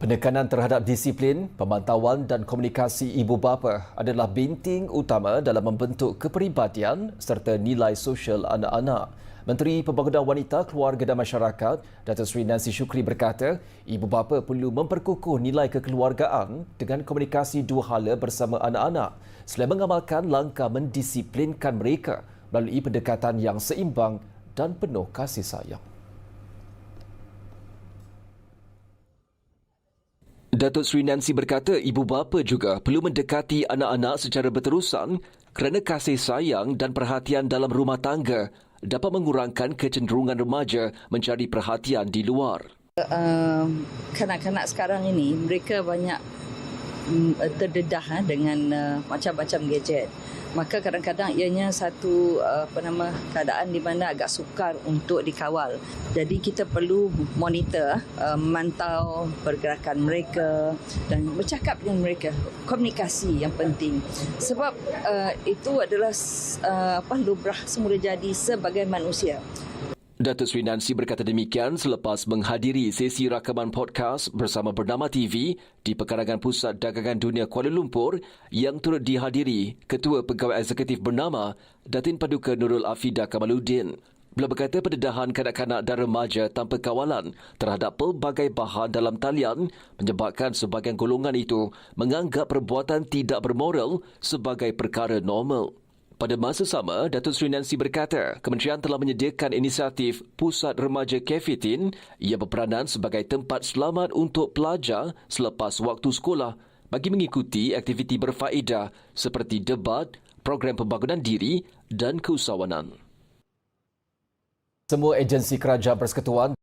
Penekanan terhadap disiplin, pemantauan dan komunikasi ibu bapa adalah binting utama dalam membentuk kepribadian serta nilai sosial anak-anak. Menteri Pembangunan Wanita, Keluarga dan Masyarakat, Datuk Seri Nancy Shukri berkata, ibu bapa perlu memperkukuh nilai kekeluargaan dengan komunikasi dua hala bersama anak-anak selain mengamalkan langkah mendisiplinkan mereka melalui pendekatan yang seimbang dan penuh kasih sayang. Datuk Seri Nancy berkata ibu bapa juga perlu mendekati anak-anak secara berterusan kerana kasih sayang dan perhatian dalam rumah tangga dapat mengurangkan kecenderungan remaja mencari perhatian di luar. Uh, kanak-kanak sekarang ini mereka banyak mm, terdedah eh, dengan uh, macam-macam gadget. Maka kadang-kadang ianya satu apa nama keadaan di mana agak sukar untuk dikawal. Jadi kita perlu monitor, uh, memantau pergerakan mereka dan bercakap dengan mereka. Komunikasi yang penting. Sebab uh, itu adalah uh, apa lumrah semula jadi sebagai manusia. Datuk Seri Nancy berkata demikian selepas menghadiri sesi rakaman podcast bersama Bernama TV di Pekarangan Pusat Dagangan Dunia Kuala Lumpur yang turut dihadiri Ketua Pegawai Eksekutif Bernama Datin Paduka Nurul Afida Kamaluddin. Beliau berkata pendedahan kanak-kanak dan remaja tanpa kawalan terhadap pelbagai bahan dalam talian menyebabkan sebahagian golongan itu menganggap perbuatan tidak bermoral sebagai perkara normal. Pada masa sama, Datuk Seri Nancy berkata kementerian telah menyediakan inisiatif Pusat Remaja Kefitin yang berperanan sebagai tempat selamat untuk pelajar selepas waktu sekolah bagi mengikuti aktiviti berfaedah seperti debat, program pembangunan diri dan keusahawanan. Semua agensi kerajaan persekutuan